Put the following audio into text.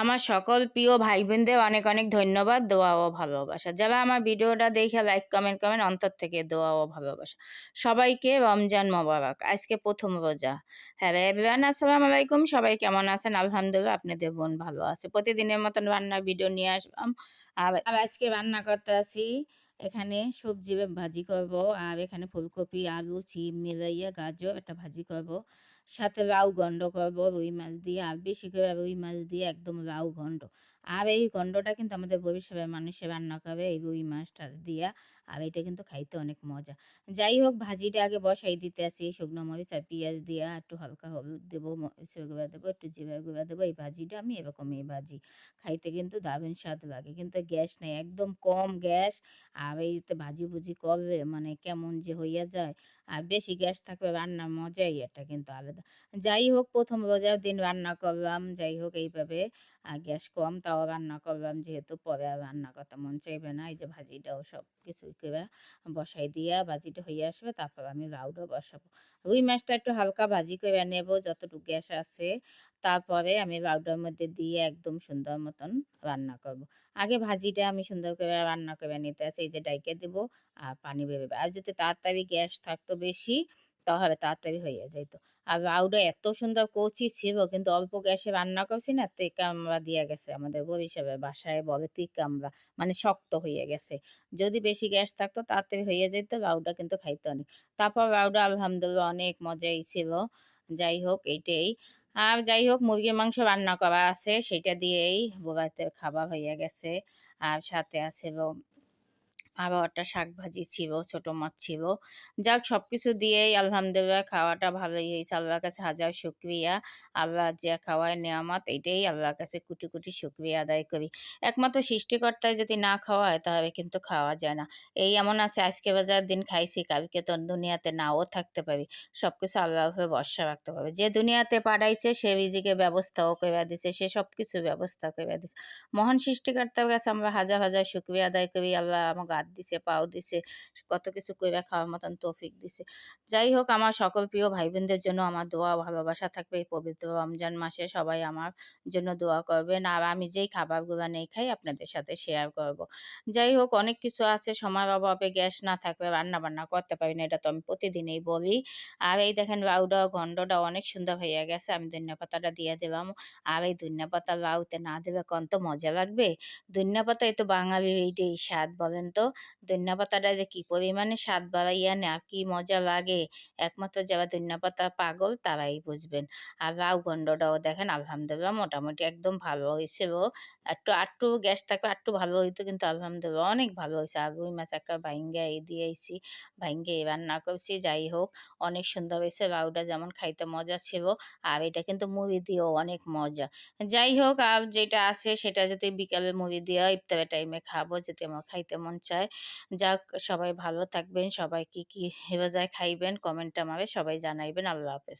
আমার সকল প্রিয় ভাই বোনদের অনেক অনেক ধন্যবাদ, দোয়া ও ভালোবাসা। যারা আমার ভিডিওটা দেখে লাইক কমেন্ট কমেন্ট অন্তর থেকে দোয়া ও ভালোবাসা। সবাইকে রমজান মোবারক। আজকে প্রথম রোজা। হ্যাঁ এভরিওয়ান আসসালামু আলাইকুম। সবাই কেমন আছেন? আলহামদুলিল্লাহ, আপনাদের বোন ভালো আছে। প্রতিদিনের মতন রান্নার ভিডিও নিয়ে আসলাম। আর আজকে রান্না করতে আসি। এখানে সবজি ভাজি করব। আর এখানে ফুলকপি, আলু চিম মিলাইয়া গাজর একটা ভাজি করব। সাথে রাউ গন্ড করব, রুই মাছ দিয়ে, আর বেশি করে রুই মাছ দিয়ে একদম রাউ গন্ড। আর এই গন্ডটা কিন্তু আমাদের ভবিষ্যতের মানুষে রান্না করে এই রুই মাছটা দিয়া। আর এটা কিন্তু খাইতে অনেক মজা। যাই হোক, ভাজিটা আগে বসাই দিতে আসি এই শুকনো মরিচ আর পেঁয়াজ দিয়ে একটু হালকা হলুদ দেবো, মরিচের গুঁড়া দেবো, একটু জিরার গুঁড়া দেবো, এই ভাজিটা আমি এরকমই ভাজি। খাইতে কিন্তু দারুণ স্বাদ লাগে, কিন্তু গ্যাস নেই, একদম কম গ্যাস। আর এইতে ভাজি ভুজি করলে মানে কেমন যে হইয়া যায়। আর বেশি গ্যাস থাকবে রান্নার মজাই এটা কিন্তু আলাদা। যাই হোক, প্রথম রোজার দিন রান্না করলাম, যাই হোক, এইভাবে গ্যাস কম, তাও রান্না করলাম, যেহেতু পরে আর রান্না করতে মন চাইবে না, এই যে ভাজিটাও সব কিছু করে বসাই দিয়া ভাজিটা হয়ে আসবে, তারপর আমি লাউটা বসাবো। রুই মাছটা একটু হালকা ভাজি করে নেব, যতটুকু গ্যাস আছে, তারপরে আমি লাউটার মধ্যে দিয়ে একদম সুন্দর মতন রান্না করব। আগে ভাজিটা আমি সুন্দর করে রান্না করে নিতে আছে, এই যে ডাইকে দেবো, আর পানি বেরোবে। আর যদি তাড়াতাড়ি গ্যাস থাকতো বেশি তাহলে তাড়াতাড়ি হয়ে যেত আর লাউটা এত সুন্দর কচি ছিল, কিন্তু অল্প গ্যাসে রান্না করছি না, তে কামড়া দিয়ে গেছে। আমাদের হিসাবে বাসায় বলে তি কামড়া মানে শক্ত হয়ে গেছে। যদি বেশি গ্যাস থাকতো, তাড়াতাড়ি হয়ে যেত লাউটা কিন্তু খাইতে অনেক। তারপর লাউটা আলহামদুলিল্লাহ অনেক মজাই ছিল। যাই হোক, এইটাই। আর যাই হোক, মুরগির মাংস রান্না করা আছে, সেটা দিয়েই বোবাইতে খাবার হয়ে গেছে। আর সাথে আছে আরও একটা শাক ভাজি ছিল, ছোটো মাছ ছিল। যাক সব কিছু দিয়েই আলহামদুলিল্লাহ খাওয়াটা ভালোই হয়েছে। আল্লাহর কাছে হাজার শুক্রিয়া। আল্লাহ যে খাওয়ায় নেয়ামত, এটাই আল্লাহর কাছে কুটি কুটি শুক্রিয়া আদায় করি। একমাত্র সৃষ্টিকর্তায় যদি না খাওয়ায়, তাহলে কিন্তু খাওয়া যায় না। এই এমন আছে, আজকে বাজার দিন খাইছি, কালকে তো দুনিয়াতে নাও থাকতে পারি। সব কিছু আল্লাহভাবে বর্ষা রাখতে পারবে যে দুনিয়াতে পাঠাইছে, সে রিজিকে ব্যবস্থাও করে দিছে, সে সব কিছু ব্যবস্থা করে দিছে। মহান সৃষ্টিকর্তার কাছে আমরা হাজার হাজার শুক্রিয়া আদায় করি। আল্লাহ আমাকে হাত দিছে, পাও দিছে, কত কিছু কইরা খাওয়ার মতন তৌফিক দিছে। যাই হোক, আমার সকল প্রিয় ভাই বোনদের জন্য আমার দোয়া ভালোবাসা থাকবে। এই পবিত্র রমজান মাসে সবাই আমার জন্য দোয়া করবেন আর আমি যেই খাবারগুলো নেই খাই আপনাদের সাথে শেয়ার করব। যাই হোক, অনেক কিছু আছে সময় অভাবে গ্যাস না থাকবে রান্না বান্না করতে পারি না, এটা তো আমি প্রতিদিনই বলি। আর এই দেখেন লাউডা ঘন্ডটা অনেক সুন্দর হয়ে গেছে, আমি ধনিয়া পাতাটা দিয়ে দিলাম। আর এই ধনিয়া পাতা লাউতে না দেবে কত মজা লাগবে। ধনিয়া পাতা এই তো বাঙালির এইটাই স্বাদ, বলেন তো। ধনিয়া যে কি পরিমাণে স্বাদ বাড়াইয়া না, কি মজা লাগে। একমাত্র যারা ধনিয়া পাগল তারাই বুঝবেন। আর রাউ গন্ডটাও দেখেন, আলহামদুলিল্লাহ মোটামুটি একদম ভালো হয়েছিল একটু, আটটু গ্যাস থাকবে একটু ভালো হইতো কিন্তু আলহামদুলিল্লাহ অনেক ভালো হয়েছে। আর রুই মাছ একটা ভাইঙ্গা এই দিয়েছি, ভাইঙ্গে রান্না করছি, যাই হোক, অনেক সুন্দর হয়েছে। রাউটা যেমন খাইতে মজা ছিল, আর এটা কিন্তু মুড়ি দিয়েও অনেক মজা। যাই হোক, আর যেটা আছে সেটা যদি বিকালে মুড়ি দিয়ে ইফতারের টাইমে খাব, যদি আমার খাইতে মন চায় যাক, সবাই ভালো থাকবেন সবাই কি কি যায় খাইবেন কমেন্ট আমাকে সবাই জানাইবেন, আল্লাহ হাফেজ।